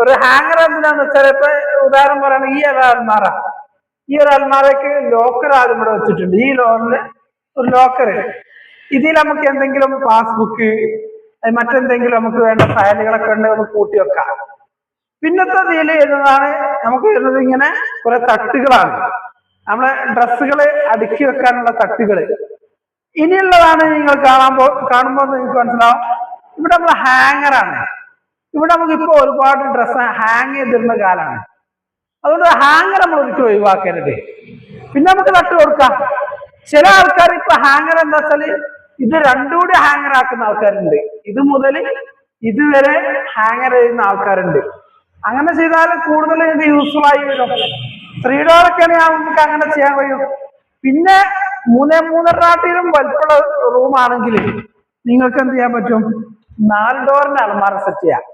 ഒരു ഹാങ്ങർ എന്തിനാന്ന് വെച്ചാൽ ഇപ്പൊ ഉദാഹരണം പറയണ ഈ ഒരു അൽമാറ. ഈ ഒരു അൽമാറയ്ക്ക് ലോക്കർ ആദ്യം ഇവിടെ വെച്ചിട്ടുണ്ട്. ഈ ലോറിന് ഒരു ലോക്കർ ഇതിൽ നമുക്ക് എന്തെങ്കിലും പാസ്ബുക്ക് മറ്റെന്തെങ്കിലും നമുക്ക് വേണ്ട ഫയലുകളൊക്കെ ഉണ്ട് നമുക്ക് കൂട്ടി വെക്കാം. പിന്നത്തെ ഇതിൽ എഴുതുന്നതാണ് നമുക്ക് എഴുതുന്നത് ഇങ്ങനെ കുറെ തട്ടുകളാണ്. നമ്മളെ ഡ്രസ്സുകൾ അടുക്കി വെക്കാനുള്ള തട്ടുകൾ ഇനിയുള്ളതാണ് നിങ്ങൾ കാണാൻ കാണുമ്പോൾ നിങ്ങൾക്ക് മനസ്സിലാവും. ഇവിടെ നമ്മൾ ഹാങ്ങറാണ് ഇവിടെ നമുക്ക് ഇപ്പോൾ ഒരുപാട് ഡ്രസ്സ് ഹാങ് ചെയ്തിരുന്ന കാലമാണ്. അതുകൊണ്ട് ഹാങ്ങർ നമ്മൾ ഒരിക്കലും ഒഴിവാക്കരുത്. പിന്നെ നമുക്ക് തട്ട് കൊടുക്കാം. ചില ആൾക്കാർ ഇപ്പൊ ഹാങ്ങർ എന്താ വെച്ചാൽ ഇത് രണ്ടും കൂടി ഹാങ്ങർ ആക്കുന്ന ആൾക്കാരുണ്ട്. ഇത് മുതൽ ഇതുവരെ ഹാങ്ങർ ചെയ്യുന്ന ആൾക്കാരുണ്ട്. അങ്ങനെ ചെയ്താൽ കൂടുതൽ ഇത് യൂസ്ഫുൾ ആയി വരും. സ്ത്രീകളൊക്കെയാണെങ്കിൽ നമുക്ക് അങ്ങനെ ചെയ്യാൻ കഴിയും. പിന്നെ മൂന്നേ മൂന്നരട്ടിലും വലുപ്പുള്ള റൂമാണെങ്കിൽ നിങ്ങൾക്ക് എന്ത് ചെയ്യാൻ പറ്റും? നാല് ഡോറിന്റെ അലമാര സെറ്റ് ചെയ്യാം.